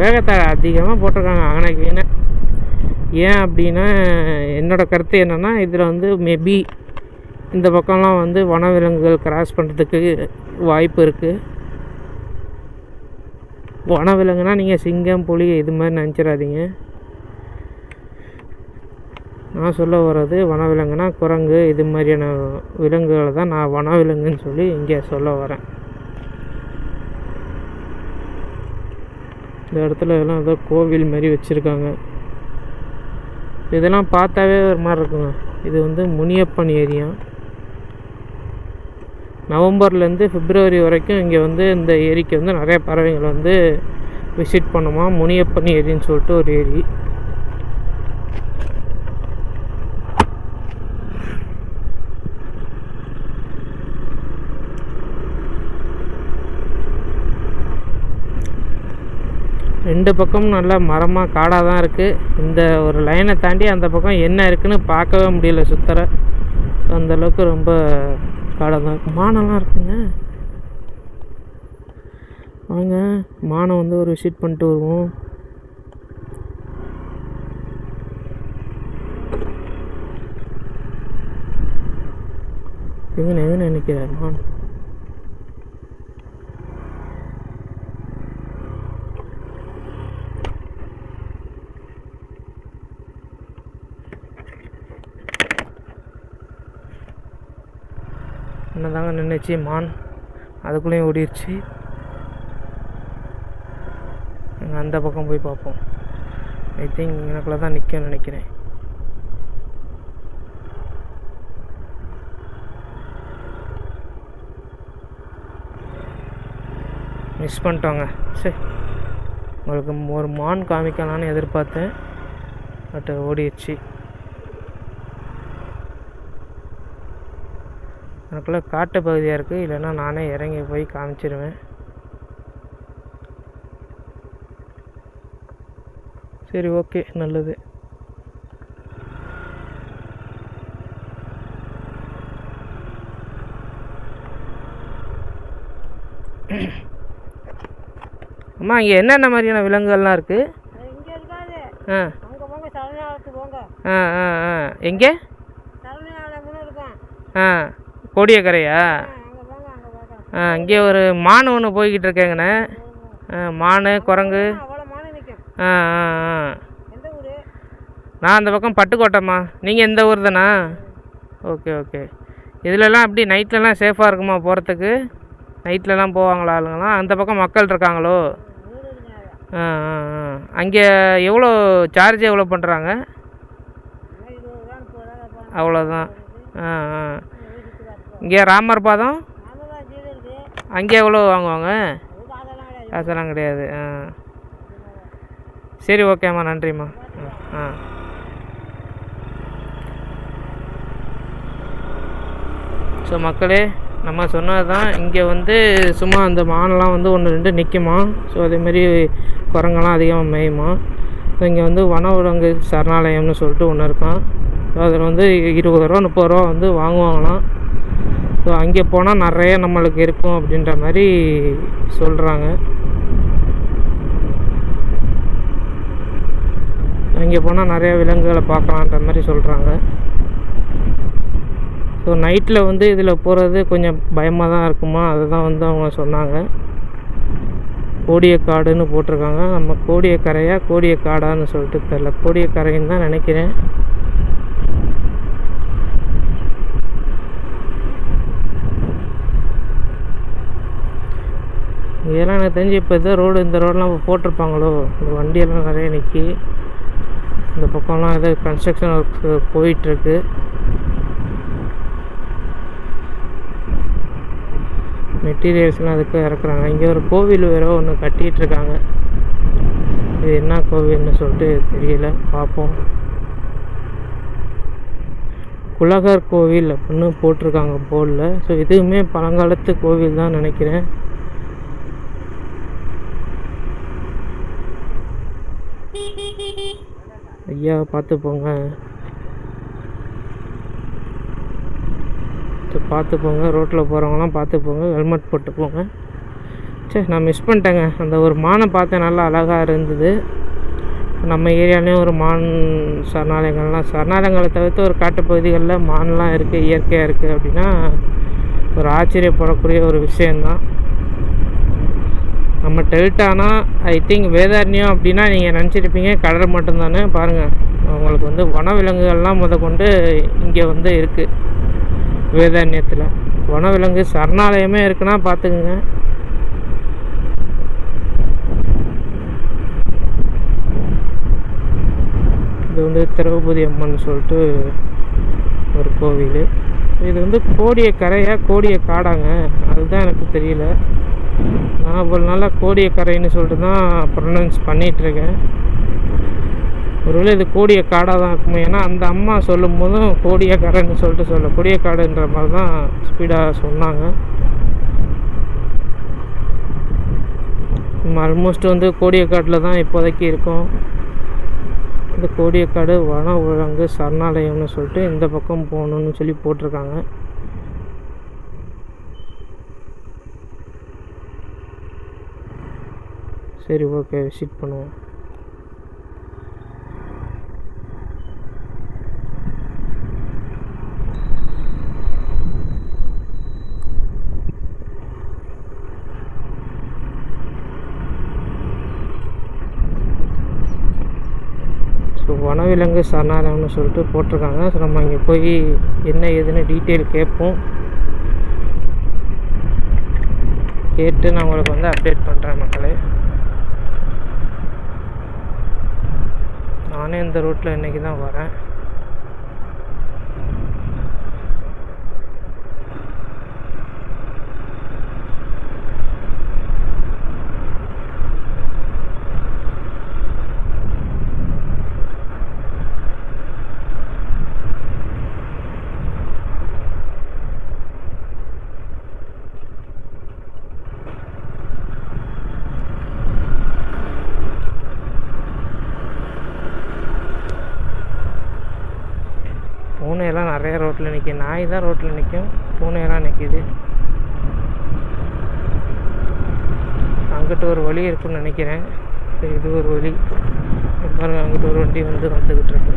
வேகத்தை அதிகமாக போட்டிருக்காங்க. ஆனைக்குன்னு ஏன் அப்படின்னா என்னோட கருத்து என்னென்னா இதில் வந்து மேபி இந்த பக்கம்லாம் வந்து வனவிலங்குகள் கிராஸ் பண்ணுறதுக்கு வாய்ப்பு இருக்குது வனவிலங்குனா நீங்கள் சிங்கம் புலி இது மாதிரி நினச்சிடாதீங்க. நான் சொல்ல வர்றது வனவிலங்குனா குரங்கு இது மாதிரியான விலங்குகளை தான் நான் வனவிலங்குன்னு சொல்லி இங்கே சொல்ல வரேன். இந்த இடத்துல எல்லாம் ஏதோ கோவில் மாதிரி வச்சுருக்காங்க. இதெல்லாம் பார்த்தாவே ஒரு மாதிரி இருக்குங்க. இது வந்து முனியப்பன் ஏரியா. நவம்பர்லேருந்து பிப்ரவரி வரைக்கும் இங்கே வந்து இந்த ஏரிக்கு வந்து நிறைய பறவைகள் வந்து விசிட் பண்ணுமா முனியப்பன் ஏரின்னு சொல்லிட்டு ஒரு ஏரி. ரெண்டு பக்கமும் நல்லா மரமாக காடாக தான் இருக்குது இந்த ஒரு லைனை தாண்டி அந்த பக்கம் என்ன இருக்குன்னு பார்க்கவே முடியல சுத்தர. அந்த அளவுக்கு ரொம்ப காடாக தான் இருக்கு. மானம்லாம் இருக்குங்க. வாங்க மானம் வந்து ஒரு விசிட் பண்ணிட்டு வருவோம். எங்கே எங்கே நினைக்கிறார் மான்? என்னதாங்க நின்றுச்சு மான். அதுக்குள்ளேயும் ஓடிடுச்சு நாங்கள் அந்த பக்கம் போய் பார்ப்போம். ஐ திங்க் எனக்குள்ள தான் நிற்கும்னு நினைக்கிறேன். மிஸ் பண்ணிட்டோங்க. சரி உங்களுக்கு ஒரு மான் காமிக்கலான்னு எதிர்பார்த்தேன். பட் ஓடிடுச்சு எனக்குள்ளே காட்டு பகுதியாக இருக்குது இல்லைன்னா நானே இறங்கி போய் காமிச்சிருவேன். சரி ஓகே. நல்லது. அம்மா இங்கே என்னென்ன மாதிரியான விலங்குகள்லாம் இருக்குது ஆ. ஆ ஆ ஆ. எங்கே? ஆ. கோடியக்கரையா? ஆ இங்கே ஒரு மான் ஒன்று போய்கிட்டு இருக்கேங்கண்ணே. ஆ மான் குரங்கு. ஆ ஆ ஆ நான் அந்த பக்கம் பட்டுக்கோட்டைம்மா. நீங்கள் எந்த ஊர் தானா? Okay okay. இதுலலாம் அப்படி நைட்லலாம் சேஃபாக இருக்குமா போகிறதுக்கு நைட்லலாம் போவாங்களா ஆளுங்களாம் அந்த பக்கம் மக்கள் இருக்காங்களோ? ஆ ஆ ஆ. அங்கே எவ்வளோ சார்ஜ் எவ்வளோ பண்ணுறாங்க அவ்வளோதான் ஆ ஆ. இங்கே ராமர் பாதம்? அங்கே எவ்வளோ வாங்குவாங்க? அதெல்லாம் கிடையாது. காசெல்லாம் கிடையாது ஆ. சரி ஓகேம்மா. நன்றிம்மா. ஆ. ஸோ மக்களே நம்ம சொன்னது தான். இங்கே வந்து சும்மா அந்த மானெல்லாம் வந்து ஒன்று ரெண்டு நிற்குமா ஸோ அதேமாரி குரங்கெல்லாம் அதிகமாக மேயுமா? ஸோ இங்கே வந்து வனவிலங்கு சரணாலயம்னு சொல்லிட்டு ஒன்று இருக்கான். ஸோ அதில் வந்து இருபது ரூபா முப்பது ரூபா வந்து வாங்குவாங்களாம். ஸோ அங்கே போனால் நிறைய நம்மளுக்கு இருக்கும் அப்படின்ற மாதிரி சொல்கிறாங்க அங்கே போனால் நிறைய விலங்குகளை பார்க்கலான்ற மாதிரி சொல்கிறாங்க ஸோ நைட்டில் வந்து இதில் போகிறது கொஞ்சம் பயமாக தான் இருக்குமா? அதை தான் வந்து அவங்க சொன்னாங்க. கோடியக்காடுன்னு போட்டிருக்காங்க. நம்ம கோடியக்கரையா? கோடியக்காடான்னு சொல்லிட்டு தெரில கோடியக்கரைன்னு தான் நினைக்கிறேன். இதெல்லாம் எனக்கு தெரிஞ்சு இப்போ எதோ ரோடு இந்த ரோடெலாம் இப்போ போட்டிருப்பாங்களோ? இந்த வண்டியெல்லாம் நிறைய நிற்கி இந்த பக்கம்லாம் ஏதோ கன்ஸ்ட்ரக்ஷன் ஒர்க்ஸ் போயிட்டுருக்கு. மெட்டீரியல்ஸ்லாம் அதுக்கு இறக்குறாங்க. இங்கே ஒரு கோவில் வேற ஒன்று கட்டிகிட்ருக்காங்க இது என்ன கோவில்னு சொல்லிட்டு தெரியல. பார்ப்போம் குலகர் கோவில் அப்படின்னு போட்டிருக்காங்க போர்டில் ஸோ இதுவுமே பழங்காலத்து கோவில் தான் நினைக்கிறேன். ஐயா பார்த்து போங்க. சரி, பார்த்து போங்க. ரோட்டில் போகிறவங்களாம் பார்த்து போங்க. ஹெல்மெட் போட்டு போங்க. சே நான் மிஸ் பண்ணிட்டேங்க. அந்த ஒரு மானை பார்த்தேன் நல்லா அழகாக இருந்தது. நம்ம ஏரியாலேயும் ஒரு மான் சரணாலயங்கள்லாம் சரணாலயங்களை தவிர்த்து ஒரு காட்டுப்பகுதிகளில் மான்லாம் இருக்குது இயற்கையாக இருக்குது அப்படின்னா ஒரு ஆச்சரியப்படக்கூடிய ஒரு விஷயந்தான் நம்ம டெல்டானா ஐ திங்க் வேதாரண்யம் அப்படின்னா நீங்கள் நினச்சிருப்பீங்க. கடல் மட்டும்தானே பாருங்கள் உங்களுக்கு வந்து வனவிலங்குகள்லாம் முத கொண்டு இங்கே வந்து இருக்குது வேதாரண்யத்தில். வனவிலங்கு சரணாலயமே இருக்குன்னா பார்த்துக்குங்க இது வந்து திரௌபதி அம்மன் சொல்லிட்டு ஒரு கோவில். இது வந்து கோடிய கரையா கோடிய காடாங்க அதுதான் எனக்கு தெரியல. நான் இவ்வளோ நாளாக கோடியக்கரைன்னு சொல்லிட்டு தான் ப்ரொனவுன்ஸ் பண்ணிகிட்ருக்கேன் ஒருவேளை இது கோடிய காடாக தான் இருக்குமே? ஏன்னா அந்த அம்மா சொல்லும் போதும் கோடியக்கரைன்னு சொல்லிட்டு சொல்ல கோடியக்காடுன்ற மாதிரி தான் ஸ்பீடாக சொன்னாங்க ஆல்மோஸ்ட் வந்து கோடியக்காட்டில் தான் இப்போதைக்கு இருக்கோம். இந்த கோடியக்காடு வன விலங்கு சரணாலயம்னு சொல்லிட்டு இந்த பக்கம் போகணுன்னு சொல்லி போட்டிருக்காங்க. சரி ஓகே விசிட் பண்ணுவோம். ஸோ வனவிலங்கு சரணாலயம்னு சொல்லிட்டு போட்டிருக்காங்க. ஸோ நம்ம இங்கே போய் என்ன ஏதுன்னு டீட்டெயில் கேட்போம். கேட்டு நான் உங்களுக்கு வந்து அப்டேட் பண்ணுறேன் மக்களே. நானே இந்த ரூட்டில் இன்றைக்கி தான் வரேன் பூனையெல்லாம் நிறைய ரோட்டில் நிற்கும் நாய் தான் ரோட்டில் நிற்கும் பூனையெல்லாம் நிற்கிது அங்கிட்டு ஒரு வழி இருக்குன்னு நினைக்கிறேன். இது ஒரு வழி. பாருங்கள் அங்கிட்டு ஒரு வண்டி வந்து வந்துக்கிட்டு இருக்கு.